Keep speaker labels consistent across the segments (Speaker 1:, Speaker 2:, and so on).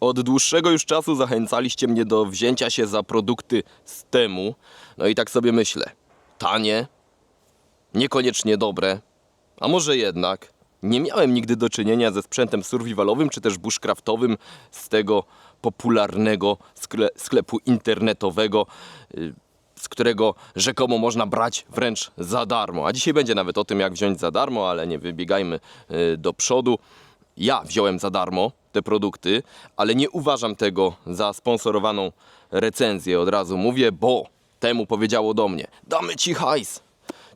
Speaker 1: Od dłuższego już czasu zachęcaliście mnie do wzięcia się za produkty z temu. No i tak sobie myślę. Tanie, niekoniecznie dobre, a może jednak. Nie miałem nigdy do czynienia ze sprzętem survivalowym czy też bushcraftowym z tego popularnego skle sklepu internetowego, y, z którego rzekomo można brać wręcz za darmo. A dzisiaj będzie nawet o tym, jak wziąć za darmo, ale nie wybiegajmy y, do przodu. Ja wziąłem za darmo te produkty, ale nie uważam tego za sponsorowaną recenzję, od razu mówię, bo temu powiedziało do mnie: damy ci hajs.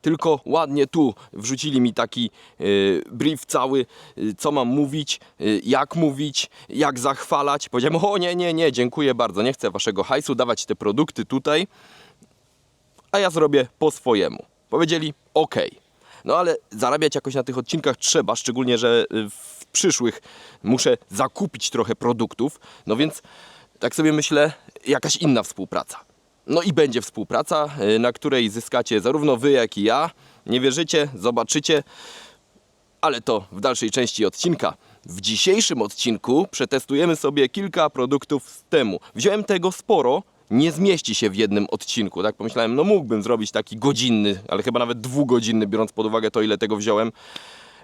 Speaker 1: Tylko ładnie tu wrzucili mi taki y, brief cały, y, co mam mówić, y, jak mówić, jak zachwalać. Powiedziałem, o nie, nie, nie, dziękuję bardzo, nie chcę waszego hajsu, dawać te produkty tutaj, a ja zrobię po swojemu. Powiedzieli, ok. No ale zarabiać jakoś na tych odcinkach trzeba, szczególnie, że w przyszłych muszę zakupić trochę produktów, no więc tak sobie myślę, jakaś inna współpraca. No i będzie współpraca, y, na której zyskacie zarówno wy, jak i ja. Nie wierzycie, zobaczycie, ale to w dalszej części odcinka. W dzisiejszym odcinku przetestujemy sobie kilka produktów z temu. Wziąłem tego sporo, nie zmieści się w jednym odcinku. Tak pomyślałem, no mógłbym zrobić taki godzinny, ale chyba nawet dwugodzinny, biorąc pod uwagę to, ile tego wziąłem.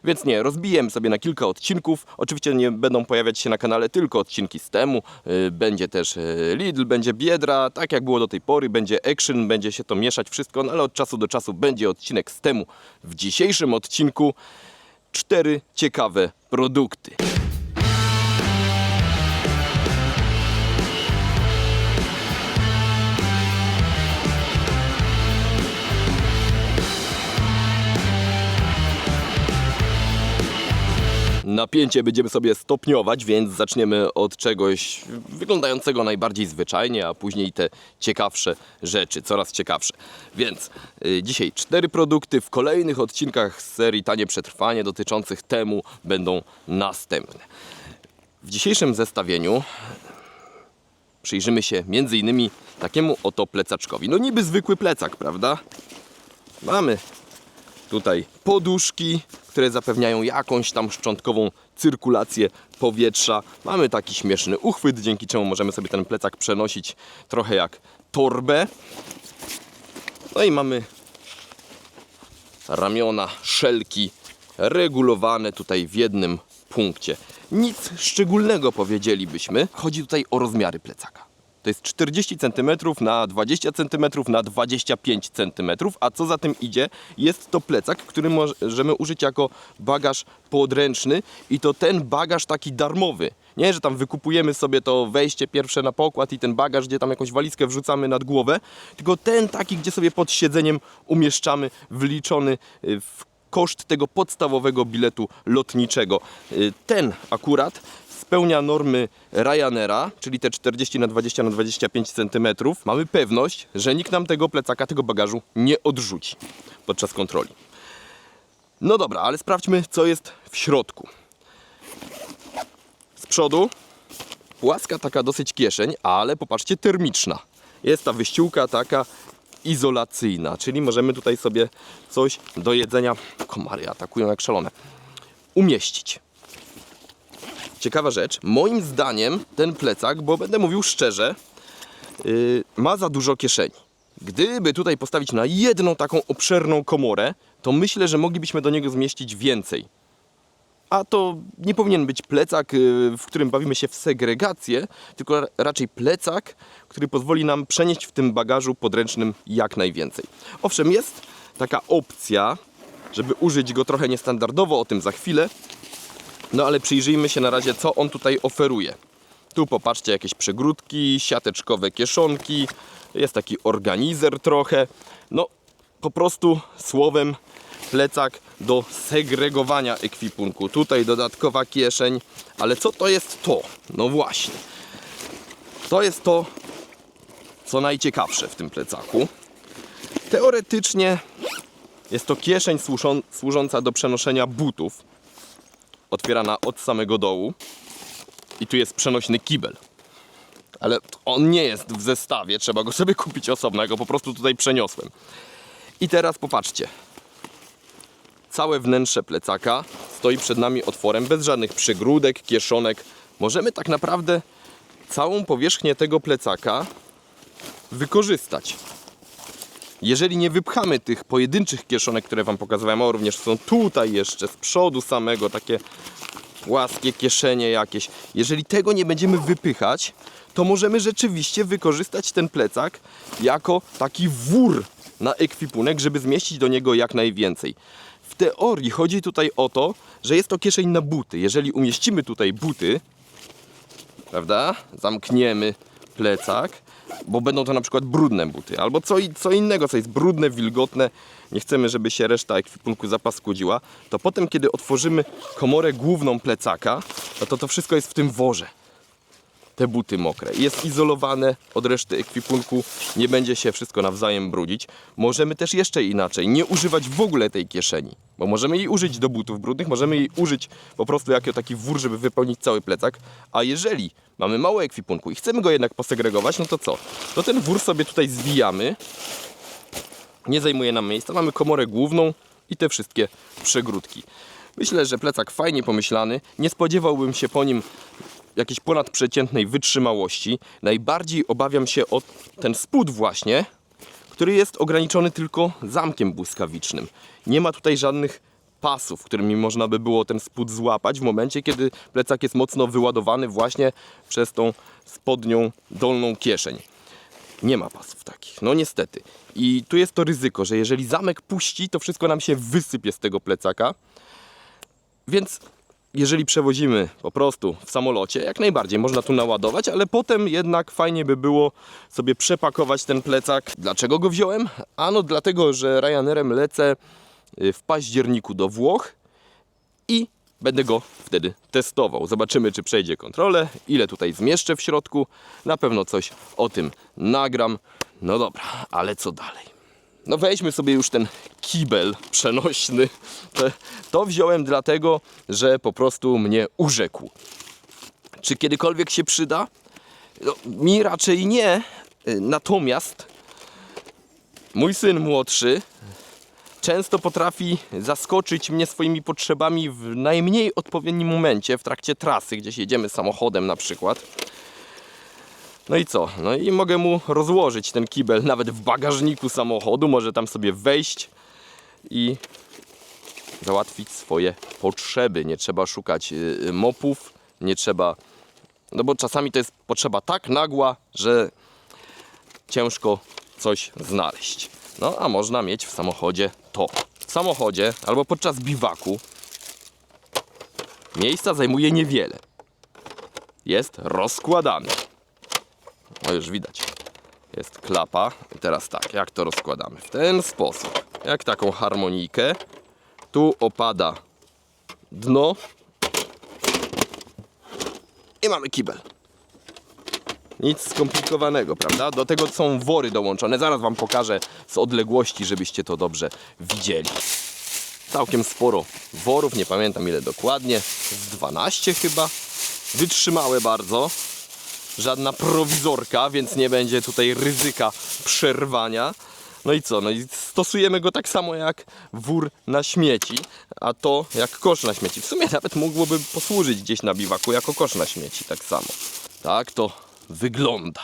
Speaker 1: Więc nie, rozbiję sobie na kilka odcinków. Oczywiście nie będą pojawiać się na kanale tylko odcinki z temu. Yy, Będzie też yy, Lidl, będzie Biedra, tak jak było do tej pory, będzie Action, będzie się to mieszać wszystko, no ale od czasu do czasu będzie odcinek z temu. W dzisiejszym odcinku cztery ciekawe produkty. Napięcie będziemy sobie stopniować, więc zaczniemy od czegoś wyglądającego najbardziej zwyczajnie, a później te ciekawsze rzeczy, coraz ciekawsze. Więc y, dzisiaj cztery produkty, w kolejnych odcinkach z serii Tanie Przetrwanie dotyczących temu będą następne. W dzisiejszym zestawieniu przyjrzymy się między innymi takiemu oto plecaczkowi. No niby zwykły plecak, prawda? Mamy tutaj poduszki, które zapewniają jakąś tam szczątkową cyrkulację powietrza. Mamy taki śmieszny uchwyt, dzięki czemu możemy sobie ten plecak przenosić trochę jak torbę. No i mamy ramiona, szelki regulowane tutaj w jednym punkcie. Nic szczególnego powiedzielibyśmy. Chodzi tutaj o rozmiary plecaka. To jest 40 cm na 20 cm na 25 cm, a co za tym idzie, jest to plecak, który możemy użyć jako bagaż podręczny i to ten bagaż taki darmowy. Nie, że tam wykupujemy sobie to wejście pierwsze na pokład i ten bagaż, gdzie tam jakąś walizkę wrzucamy nad głowę, tylko ten taki, gdzie sobie pod siedzeniem umieszczamy, wliczony y, w koszt tego podstawowego biletu lotniczego. Y, Ten akurat spełnia normy Ryanaira, czyli te 40 na 20 na 25 cm. Mamy pewność, że nikt nam tego plecaka, tego bagażu nie odrzuci podczas kontroli. No dobra, ale sprawdźmy, co jest w środku. Z przodu płaska taka dosyć kieszeń, ale popatrzcie, termiczna. Jest ta wyściółka taka izolacyjna, czyli możemy tutaj sobie coś do jedzenia, komary atakują jak szalone, umieścić. Ciekawa rzecz, moim zdaniem ten plecak, bo będę mówił szczerze, yy, ma za dużo kieszeni. Gdyby tutaj postawić na jedną taką obszerną komorę, to myślę, że moglibyśmy do niego zmieścić więcej. A to nie powinien być plecak, yy, w którym bawimy się w segregację, tylko ra- raczej plecak, który pozwoli nam przenieść w tym bagażu podręcznym jak najwięcej. Owszem, jest taka opcja, żeby użyć go trochę niestandardowo, o tym za chwilę, no ale przyjrzyjmy się na razie, co on tutaj oferuje. Tu popatrzcie, jakieś przegródki, siateczkowe kieszonki, jest taki organizer trochę. No, po prostu słowem plecak do segregowania ekwipunku. Tutaj dodatkowa kieszeń, ale co to jest to? No właśnie. To jest to, co najciekawsze w tym plecaku. Teoretycznie jest to kieszeń służą, służąca do przenoszenia butów otwierana od samego dołu i tu jest przenośny kibel. Ale on nie jest w zestawie, trzeba go sobie kupić osobno, ja go po prostu tutaj przeniosłem. I teraz popatrzcie. Całe wnętrze plecaka stoi przed nami otworem bez żadnych przygródek, kieszonek. Możemy tak naprawdę całą powierzchnię tego plecaka wykorzystać. Jeżeli nie wypchamy tych pojedynczych kieszonek, które Wam pokazywałem, o również są tutaj jeszcze z przodu samego takie łaskie kieszenie jakieś. Jeżeli tego nie będziemy wypychać, to możemy rzeczywiście wykorzystać ten plecak jako taki wór na ekwipunek, żeby zmieścić do niego jak najwięcej. W teorii chodzi tutaj o to, że jest to kieszeń na buty. Jeżeli umieścimy tutaj buty, prawda? Zamkniemy plecak, bo będą to na przykład brudne buty, albo co, co innego, co jest brudne, wilgotne, nie chcemy, żeby się reszta ekwipunku zapaskudziła, to potem, kiedy otworzymy komorę główną plecaka, no to to wszystko jest w tym worze. Te buty mokre. Jest izolowane od reszty ekwipunku, nie będzie się wszystko nawzajem brudzić. Możemy też jeszcze inaczej, nie używać w ogóle tej kieszeni, bo możemy jej użyć do butów brudnych, możemy jej użyć po prostu jako taki wór, żeby wypełnić cały plecak. A jeżeli mamy mało ekwipunku i chcemy go jednak posegregować, no to co? To ten wór sobie tutaj zwijamy, nie zajmuje nam miejsca, mamy komorę główną i te wszystkie przegródki. Myślę, że plecak fajnie pomyślany, nie spodziewałbym się po nim jakiejś ponadprzeciętnej wytrzymałości. Najbardziej obawiam się o ten spód właśnie, który jest ograniczony tylko zamkiem błyskawicznym. Nie ma tutaj żadnych pasów, którymi można by było ten spód złapać w momencie, kiedy plecak jest mocno wyładowany właśnie przez tą spodnią dolną kieszeń. Nie ma pasów takich, no niestety. I tu jest to ryzyko, że jeżeli zamek puści, to wszystko nam się wysypie z tego plecaka. Więc jeżeli przewozimy po prostu w samolocie, jak najbardziej można tu naładować, ale potem jednak fajnie by było sobie przepakować ten plecak. Dlaczego go wziąłem? Ano dlatego, że Ryanerem lecę y, w październiku do Włoch i będę go wtedy testował. Zobaczymy, czy przejdzie kontrolę, ile tutaj zmieszczę w środku. Na pewno coś o tym nagram. No dobra, ale co dalej? No weźmy sobie już ten kibel przenośny. To, wziąłem dlatego, że po prostu mnie urzekł. Czy kiedykolwiek się przyda? No, mi raczej nie. Y, Natomiast mój syn młodszy często potrafi zaskoczyć mnie swoimi potrzebami w najmniej odpowiednim momencie, w trakcie trasy, gdzieś jedziemy samochodem na przykład. No i co? No i mogę mu rozłożyć ten kibel nawet w bagażniku samochodu, może tam sobie wejść i załatwić swoje potrzeby. Nie trzeba szukać y, y, mopów, nie trzeba. No bo czasami to jest potrzeba tak nagła, że ciężko coś znaleźć. No a można mieć w samochodzie to. W samochodzie albo podczas biwaku miejsca zajmuje niewiele. Jest rozkładany. No już widać. Jest klapa. I teraz tak, jak to rozkładamy? W ten sposób. Jak taką harmonijkę. Tu opada dno. I mamy kibel. Nic skomplikowanego, prawda? Do tego są wory dołączone. Zaraz Wam pokażę z odległości, żebyście to dobrze widzieli. Całkiem sporo worów, nie pamiętam ile dokładnie. Z 12 chyba. Wytrzymałe bardzo żadna prowizorka, więc nie będzie tutaj ryzyka przerwania. No i co? No i stosujemy go tak samo jak wór na śmieci, a to jak kosz na śmieci. W sumie nawet mógłby posłużyć gdzieś na biwaku jako kosz na śmieci, tak samo. Tak to wygląda.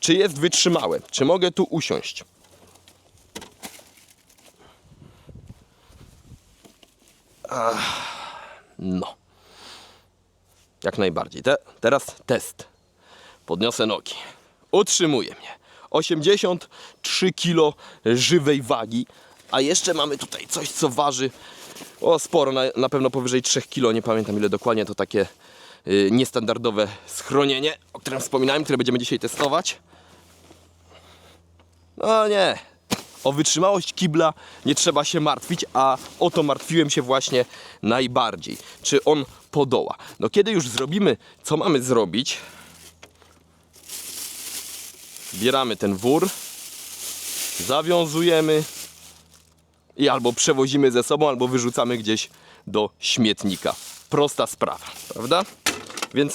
Speaker 1: Czy jest wytrzymałe? Czy mogę tu usiąść? Ach, no. Jak najbardziej. Te, teraz test. Podniosę nogi. Utrzymuje mnie. 83 kg żywej wagi. A jeszcze mamy tutaj coś, co waży o sporo, na, na pewno powyżej 3 kg. Nie pamiętam ile dokładnie. To takie y, niestandardowe schronienie, o którym wspominałem, które będziemy dzisiaj testować. No nie. O wytrzymałość kibla nie trzeba się martwić, a o to martwiłem się właśnie najbardziej. Czy on podoła? No kiedy już zrobimy, co mamy zrobić, bieramy ten wór, zawiązujemy i albo przewozimy ze sobą, albo wyrzucamy gdzieś do śmietnika. Prosta sprawa, prawda? Więc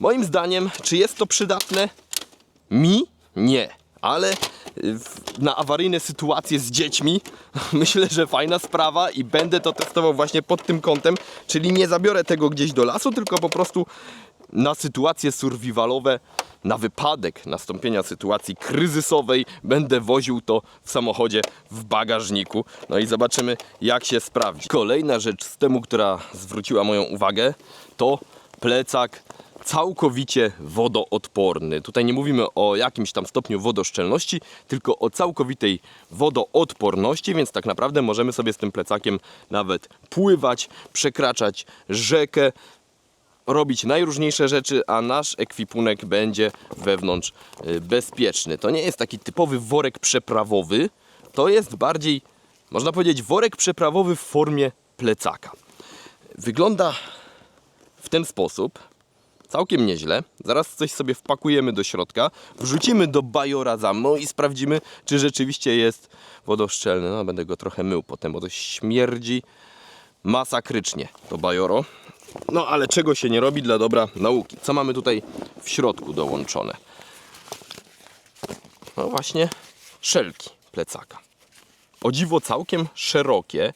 Speaker 1: moim zdaniem, czy jest to przydatne? Mi nie, ale na awaryjne sytuacje z dziećmi myślę, że fajna sprawa i będę to testował właśnie pod tym kątem, czyli nie zabiorę tego gdzieś do lasu, tylko po prostu na sytuacje survivalowe, na wypadek nastąpienia sytuacji kryzysowej będę woził to w samochodzie w bagażniku. No i zobaczymy jak się sprawdzi. Kolejna rzecz z temu, która zwróciła moją uwagę, to plecak całkowicie wodoodporny. Tutaj nie mówimy o jakimś tam stopniu wodoszczelności, tylko o całkowitej wodoodporności, więc tak naprawdę możemy sobie z tym plecakiem nawet pływać, przekraczać rzekę, robić najróżniejsze rzeczy, a nasz ekwipunek będzie wewnątrz y, bezpieczny. To nie jest taki typowy worek przeprawowy, to jest bardziej, można powiedzieć, worek przeprawowy w formie plecaka. Wygląda w ten sposób. Całkiem nieźle. Zaraz coś sobie wpakujemy do środka, wrzucimy do bajora za mną i sprawdzimy, czy rzeczywiście jest wodoszczelny. No, będę go trochę mył potem, bo to śmierdzi masakrycznie to bajoro. No ale czego się nie robi dla dobra nauki? Co mamy tutaj w środku dołączone? No właśnie szelki plecaka. O dziwo całkiem szerokie,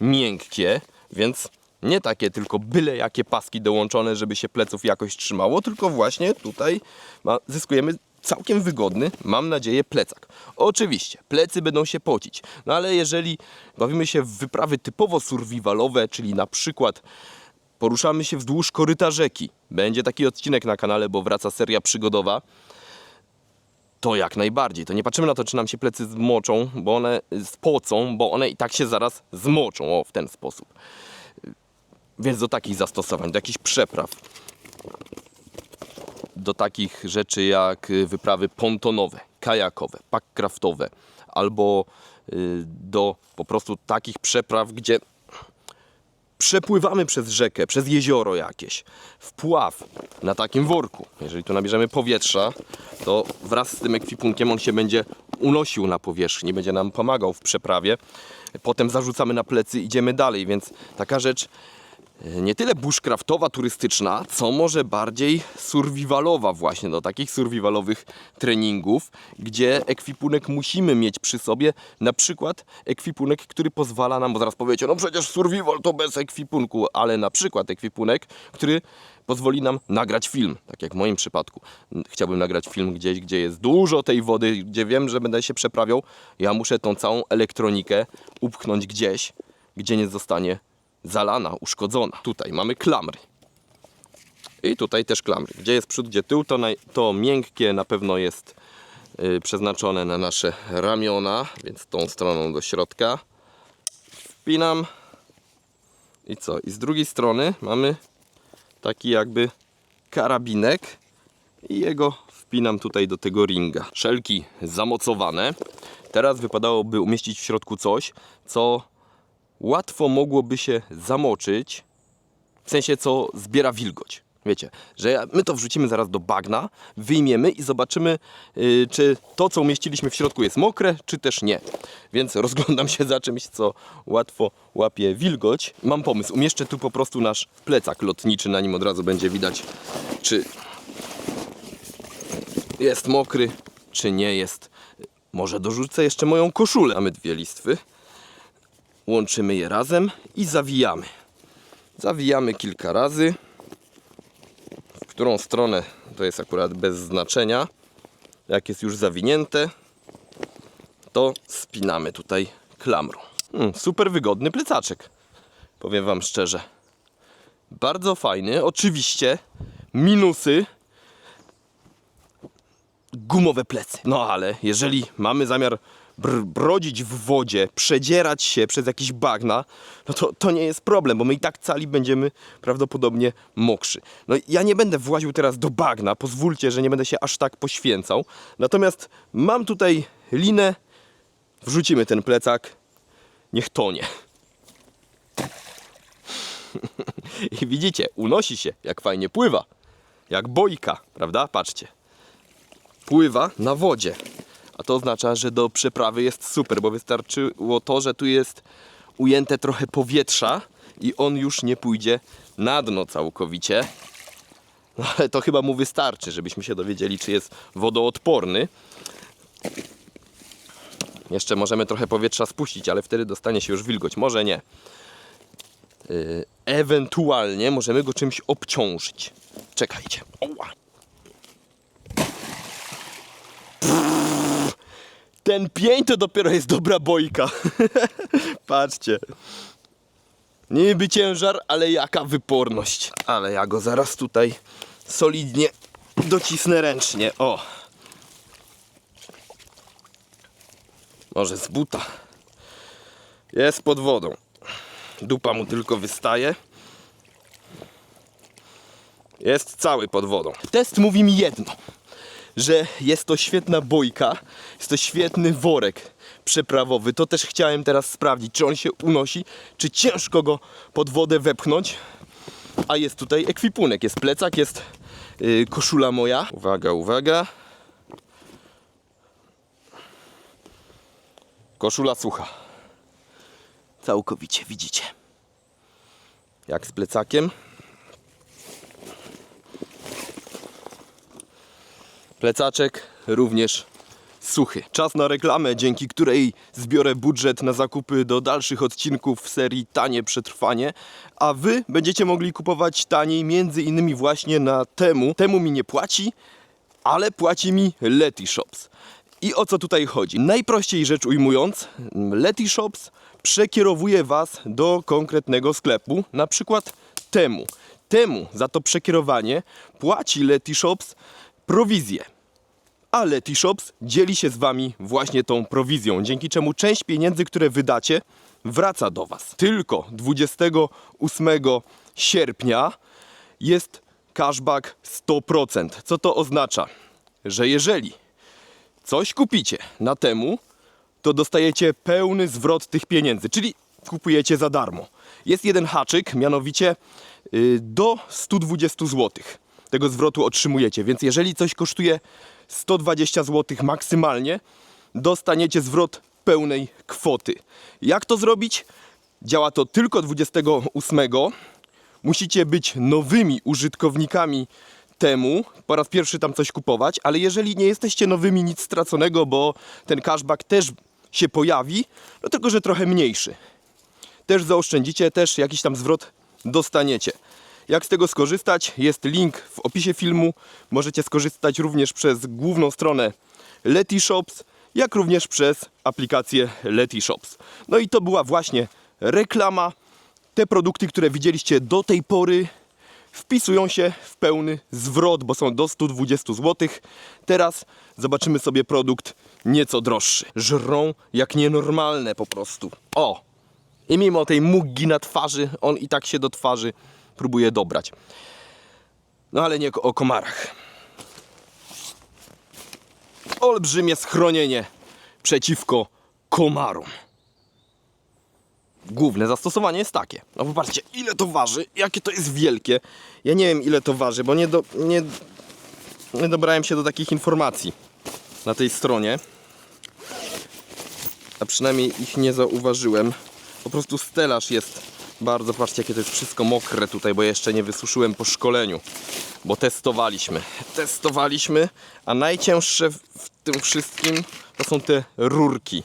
Speaker 1: miękkie, więc nie takie tylko byle jakie paski dołączone, żeby się pleców jakoś trzymało, tylko właśnie tutaj ma, zyskujemy całkiem wygodny, mam nadzieję, plecak. Oczywiście, plecy będą się pocić, no ale jeżeli bawimy się w wyprawy typowo survivalowe, czyli na przykład poruszamy się wzdłuż koryta rzeki, będzie taki odcinek na kanale, bo wraca seria przygodowa, to jak najbardziej. To nie patrzymy na to, czy nam się plecy zmoczą, bo one spocą, bo one i tak się zaraz zmoczą. O, w ten sposób. Więc do takich zastosowań, do jakichś przepraw, do takich rzeczy jak y, wyprawy pontonowe, kajakowe, pakkraftowe, albo y, do po prostu takich przepraw, gdzie przepływamy przez rzekę, przez jezioro jakieś, wpław na takim worku. Jeżeli tu nabierzemy powietrza, to wraz z tym ekwipunkiem on się będzie unosił na powierzchni, będzie nam pomagał w przeprawie. Potem zarzucamy na plecy, idziemy dalej, więc taka rzecz nie tyle bushcraftowa, turystyczna, co może bardziej survivalowa właśnie, do takich survivalowych treningów, gdzie ekwipunek musimy mieć przy sobie, na przykład ekwipunek, który pozwala nam, bo zaraz powiecie, no przecież survival to bez ekwipunku, ale na przykład ekwipunek, który pozwoli nam nagrać film, tak jak w moim przypadku. Chciałbym nagrać film gdzieś, gdzie jest dużo tej wody, gdzie wiem, że będę się przeprawiał, ja muszę tą całą elektronikę upchnąć gdzieś, gdzie nie zostanie zalana, uszkodzona. Tutaj mamy klamry. I tutaj też klamry. Gdzie jest przód, gdzie tył, to, to miękkie na pewno jest y, przeznaczone na nasze ramiona, więc tą stroną do środka. Wpinam. I co? I z drugiej strony mamy taki jakby karabinek i jego wpinam tutaj do tego ringa. Szelki zamocowane. Teraz wypadałoby umieścić w środku coś, co łatwo mogłoby się zamoczyć, w sensie co zbiera wilgoć. Wiecie, że my to wrzucimy zaraz do bagna, wyjmiemy i zobaczymy, yy, czy to, co umieściliśmy w środku jest mokre, czy też nie. Więc rozglądam się za czymś, co łatwo łapie wilgoć. Mam pomysł, umieszczę tu po prostu nasz plecak lotniczy, na nim od razu będzie widać, czy jest mokry, czy nie jest. Może dorzucę jeszcze moją koszulę. Mamy dwie listwy. Łączymy je razem i zawijamy. Zawijamy kilka razy. W którą stronę to jest akurat bez znaczenia. Jak jest już zawinięte, to spinamy tutaj klamrą. Hmm, super wygodny plecaczek. Powiem Wam szczerze. Bardzo fajny. Oczywiście minusy gumowe plecy. No ale jeżeli mamy zamiar br- brodzić w wodzie, przedzierać się przez jakieś bagna, no to, to nie jest problem, bo my i tak cali będziemy prawdopodobnie mokrzy. No ja nie będę właził teraz do bagna, pozwólcie, że nie będę się aż tak poświęcał. Natomiast mam tutaj linę, wrzucimy ten plecak, niech tonie. I widzicie, unosi się, jak fajnie pływa. Jak bojka, prawda? Patrzcie pływa na wodzie. A to oznacza, że do przeprawy jest super, bo wystarczyło to, że tu jest ujęte trochę powietrza i on już nie pójdzie na dno całkowicie. No ale to chyba mu wystarczy, żebyśmy się dowiedzieli, czy jest wodoodporny. Jeszcze możemy trochę powietrza spuścić, ale wtedy dostanie się już wilgoć. Może nie. Yy, ewentualnie możemy go czymś obciążyć. Czekajcie. Oła. Ten pień to dopiero jest dobra bojka. Patrzcie. Niby ciężar, ale jaka wyporność. Ale ja go zaraz tutaj solidnie docisnę ręcznie. O. Może z buta. Jest pod wodą. Dupa mu tylko wystaje. Jest cały pod wodą. Test mówi mi jedno, że jest to świetna bojka, jest to świetny worek przeprawowy. To też chciałem teraz sprawdzić, czy on się unosi, czy ciężko go pod wodę wepchnąć. A jest tutaj ekwipunek, jest plecak, jest yy, koszula moja. Uwaga, uwaga. Koszula sucha. Całkowicie, widzicie. Jak z plecakiem. Plecaczek również suchy. Czas na reklamę, dzięki której zbiorę budżet na zakupy do dalszych odcinków w serii Tanie Przetrwanie, a Wy będziecie mogli kupować taniej między innymi właśnie na Temu. Temu mi nie płaci, ale płaci mi Leti Shops. I o co tutaj chodzi? Najprościej rzecz ujmując, Leti Shops przekierowuje Was do konkretnego sklepu, na przykład Temu. Temu za to przekierowanie płaci Leti Shops prowizję. A Leti Shops dzieli się z Wami właśnie tą prowizją, dzięki czemu część pieniędzy, które wydacie, wraca do Was. Tylko 28 sierpnia jest cashback 100%. Co to oznacza? Że jeżeli coś kupicie na temu, to dostajecie pełny zwrot tych pieniędzy, czyli kupujecie za darmo. Jest jeden haczyk, mianowicie y, do 120 zł tego zwrotu otrzymujecie, więc jeżeli coś kosztuje 120 zł maksymalnie, dostaniecie zwrot pełnej kwoty. Jak to zrobić? Działa to tylko 28. Musicie być nowymi użytkownikami temu, po raz pierwszy tam coś kupować, ale jeżeli nie jesteście nowymi, nic straconego, bo ten cashback też się pojawi, no tylko, że trochę mniejszy. Też zaoszczędzicie, też jakiś tam zwrot dostaniecie. Jak z tego skorzystać? Jest link w opisie filmu. Możecie skorzystać również przez główną stronę Leti Shops, jak również przez aplikację Leti Shops. No i to była właśnie reklama. Te produkty, które widzieliście do tej pory, wpisują się w pełny zwrot, bo są do 120 zł. Teraz zobaczymy sobie produkt nieco droższy. Żrą jak nienormalne po prostu. O! I mimo tej muggi na twarzy, on i tak się do twarzy próbuje dobrać. No ale nie o komarach. Olbrzymie schronienie przeciwko komarom. Główne zastosowanie jest takie. No popatrzcie, ile to waży, jakie to jest wielkie. Ja nie wiem ile to waży, bo nie, do, nie, nie dobrałem się do takich informacji na tej stronie. A przynajmniej ich nie zauważyłem. Po prostu stelaż jest bardzo, patrzcie jakie to jest wszystko mokre tutaj, bo jeszcze nie wysuszyłem po szkoleniu. Bo testowaliśmy. Testowaliśmy, a najcięższe w tym wszystkim to są te rurki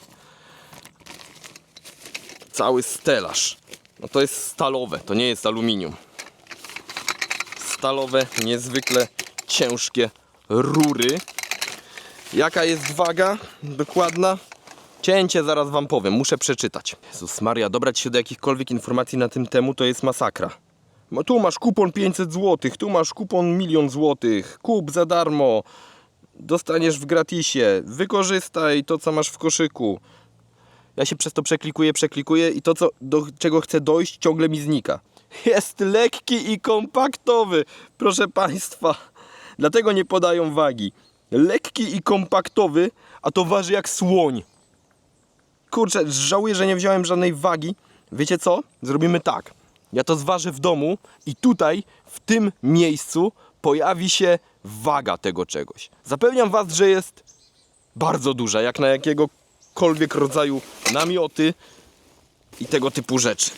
Speaker 1: cały stelaż. No to jest stalowe, to nie jest aluminium. Stalowe, niezwykle ciężkie rury. Jaka jest waga dokładna? Cięcie zaraz wam powiem, muszę przeczytać. Jezus Maria, dobrać się do jakichkolwiek informacji na tym temu to jest masakra. Tu masz kupon 500 zł, tu masz kupon milion złotych, kup za darmo, dostaniesz w gratisie, wykorzystaj to co masz w koszyku. Ja się przez to przeklikuję, przeklikuję i to, co, do czego chcę dojść, ciągle mi znika. Jest lekki i kompaktowy, proszę Państwa. Dlatego nie podają wagi. Lekki i kompaktowy, a to waży jak słoń. Kurczę, żałuję, że nie wziąłem żadnej wagi. Wiecie co? Zrobimy tak. Ja to zważę w domu i tutaj, w tym miejscu, pojawi się waga tego czegoś. Zapewniam Was, że jest bardzo duża, jak na jakiegokolwiek rodzaju namioty i tego typu rzeczy.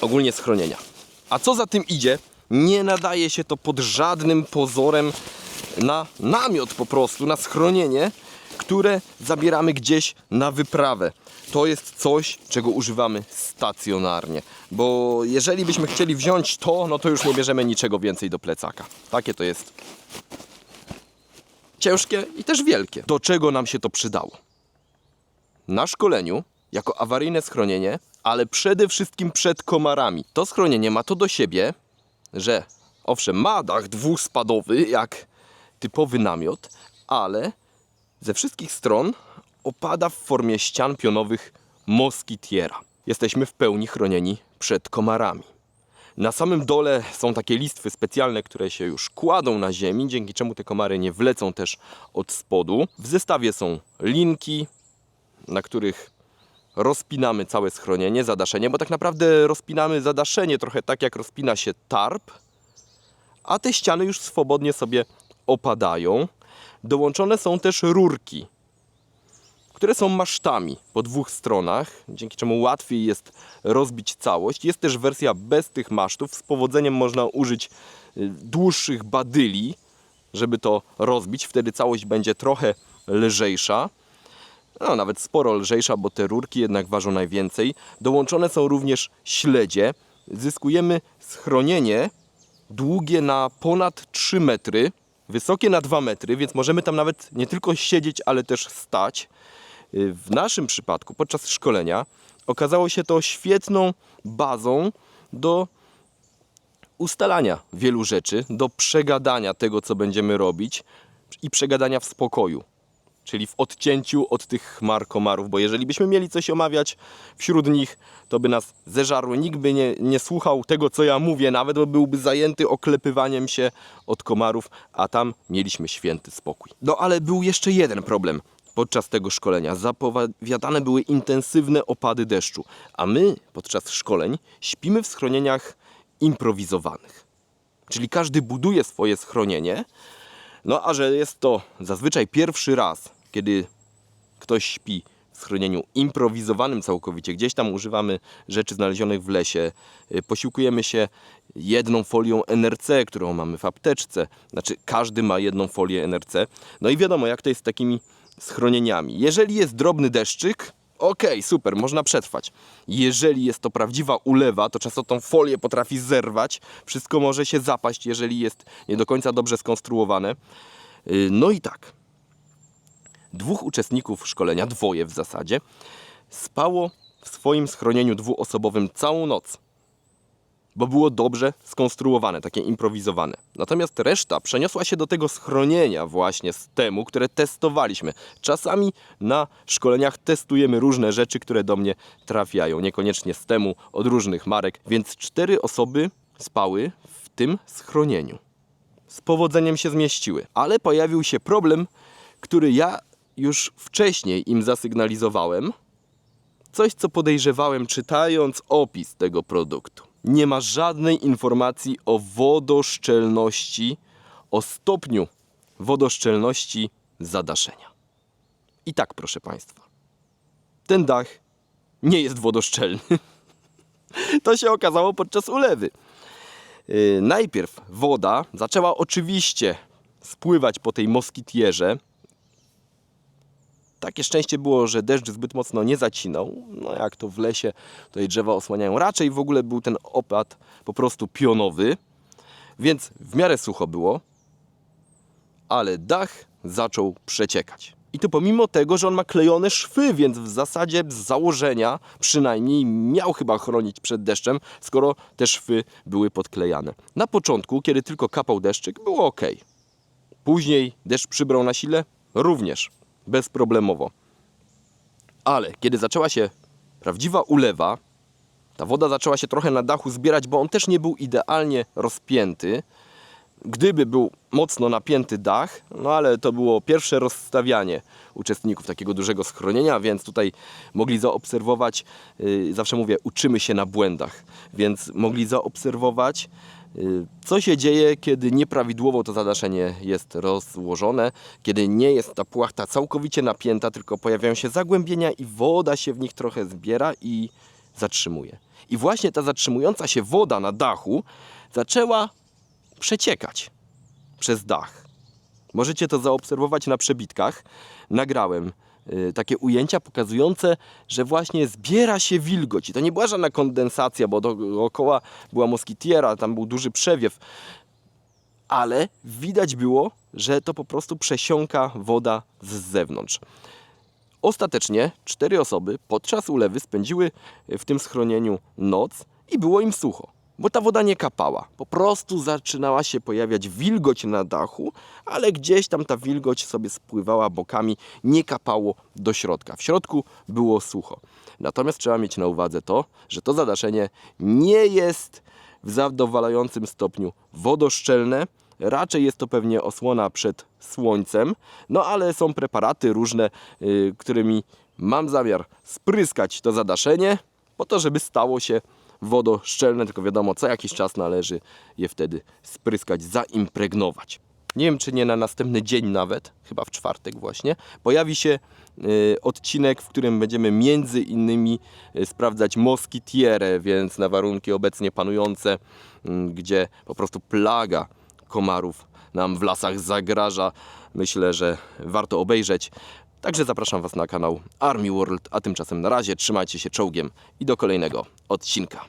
Speaker 1: Ogólnie schronienia. A co za tym idzie, nie nadaje się to pod żadnym pozorem na namiot po prostu, na schronienie, które zabieramy gdzieś na wyprawę. to jest coś, czego używamy stacjonarnie. Bo jeżeli byśmy chcieli wziąć to, no to już nie bierzemy niczego więcej do plecaka. Takie to jest ciężkie i też wielkie. Do czego nam się to przydało? Na szkoleniu, jako awaryjne schronienie, ale przede wszystkim przed komarami. To schronienie ma to do siebie, że owszem, ma dach dwuspadowy, jak typowy namiot, ale ze wszystkich stron opada w formie ścian pionowych moskitiera. Jesteśmy w pełni chronieni przed komarami. Na samym dole są takie listwy specjalne, które się już kładą na ziemi, dzięki czemu te komary nie wlecą też od spodu. W zestawie są linki, na których rozpinamy całe schronienie, zadaszenie, bo tak naprawdę rozpinamy zadaszenie trochę tak jak rozpina się tarp, a te ściany już swobodnie sobie opadają. Dołączone są też rurki, które są masztami po dwóch stronach, dzięki czemu łatwiej jest rozbić całość. Jest też wersja bez tych masztów. Z powodzeniem można użyć y, dłuższych badyli, żeby to rozbić. Wtedy całość będzie trochę lżejsza. No, nawet sporo lżejsza, bo te rurki jednak ważą najwięcej. Dołączone są również śledzie. Zyskujemy schronienie długie na ponad 3 metry, wysokie na 2 metry, więc możemy tam nawet nie tylko siedzieć, ale też stać. Y, W naszym przypadku podczas szkolenia okazało się to świetną bazą do ustalania wielu rzeczy, do przegadania tego, co będziemy robić i przegadania w spokoju. Czyli w odcięciu od tych chmar komarów, bo jeżeli byśmy mieli coś omawiać wśród nich, to by nas zeżarło. Nikt by nie, nie słuchał tego, co ja mówię, nawet bo byłby zajęty oklepywaniem się od komarów, a tam mieliśmy święty spokój. No ale był jeszcze jeden problem podczas tego szkolenia. Zapowiadane były intensywne opady deszczu, a my podczas szkoleń śpimy w schronieniach improwizowanych. Czyli każdy buduje swoje schronienie, no a że jest to zazwyczaj pierwszy raz, kiedy ktoś śpi w schronieniu improwizowanym całkowicie, gdzieś tam używamy rzeczy znalezionych w lesie, y, posiłkujemy się jedną folią NRC, którą mamy w apteczce, znaczy każdy ma jedną folię NRC, no i wiadomo jak to jest z takimi schronieniami. Jeżeli jest drobny deszczyk, okej, super, można przetrwać. Jeżeli jest to prawdziwa ulewa, to często tą folię potrafi zerwać, wszystko może się zapaść, jeżeli jest nie do końca dobrze skonstruowane. Yy, No i tak, dwóch uczestników szkolenia, dwoje w zasadzie, spało w swoim schronieniu dwuosobowym całą noc. Bo było dobrze skonstruowane, takie improwizowane. Natomiast reszta przeniosła się do tego schronienia właśnie z temu, które testowaliśmy. Czasami na szkoleniach testujemy różne rzeczy, które do mnie trafiają. Niekoniecznie z temu od różnych marek, więc cztery osoby spały w tym schronieniu z powodzeniem się zmieściły. Ale pojawił się problem, który ja już wcześniej im zasygnalizowałem. Coś, co podejrzewałem czytając opis tego produktu. Nie ma żadnej informacji o wodoszczelności, o stopniu wodoszczelności zadaszenia. I tak, proszę Państwa, ten dach nie jest wodoszczelny. To się okazało podczas ulewy. Yy, najpierw woda zaczęła oczywiście spływać po tej moskitierze. Takie szczęście było, że deszcz zbyt mocno nie zacinał. No jak to w lesie, tutaj drzewa osłaniają. Raczej w ogóle był ten opad po prostu pionowy, więc w miarę sucho było, ale dach zaczął przeciekać. I to pomimo tego, że on ma klejone szwy, więc w zasadzie z założenia przynajmniej miał chyba chronić przed deszczem, skoro te szwy były podklejane. Na początku, kiedy tylko kapał deszczyk, było ok. Później deszcz przybrał na sile, również bezproblemowo. Ale kiedy zaczęła się prawdziwa ulewa, ta woda zaczęła się trochę na dachu zbierać, bo on też nie był idealnie rozpięty. Gdyby był mocno napięty dach, no ale to było pierwsze rozstawianie uczestników takiego dużego schronienia, więc tutaj mogli zaobserwować, yy, zawsze mówię, uczymy się na błędach, więc mogli zaobserwować, co się dzieje, kiedy nieprawidłowo to zadaszenie jest rozłożone, kiedy nie jest ta płachta całkowicie napięta, tylko pojawiają się zagłębienia i woda się w nich trochę zbiera i zatrzymuje. I właśnie ta zatrzymująca się woda na dachu zaczęła przeciekać przez dach. Możecie to zaobserwować na przebitkach. Nagrałem y, takie ujęcia pokazujące, że właśnie zbiera się wilgoć. I to nie była żadna kondensacja, bo dookoła była moskitiera, tam był duży przewiew, ale widać było, że to po prostu przesiąka woda z zewnątrz. Ostatecznie cztery osoby podczas ulewy spędziły w tym schronieniu noc i było im sucho, bo ta woda nie kapała. Po prostu zaczynała się pojawiać wilgoć na dachu, ale gdzieś tam ta wilgoć sobie spływała bokami, nie kapało do środka. W środku było sucho. Natomiast trzeba mieć na uwadze to, że to zadaszenie nie jest w zadowalającym stopniu wodoszczelne. Raczej jest to pewnie osłona przed słońcem, no ale są preparaty różne, y, którymi mam zamiar spryskać to zadaszenie, po to, żeby stało się wodoszczelne, tylko wiadomo, co jakiś czas należy je wtedy spryskać, zaimpregnować. Nie wiem, czy nie na następny dzień nawet, chyba w czwartek właśnie, pojawi się y, odcinek, w którym będziemy między innymi y, sprawdzać moskitierę, więc na warunki obecnie panujące, mm, gdzie po prostu plaga komarów nam w lasach zagraża. Myślę, że warto obejrzeć. Także zapraszam Was na kanał Army World, a tymczasem na razie trzymajcie się czołgiem i do kolejnego odcinka.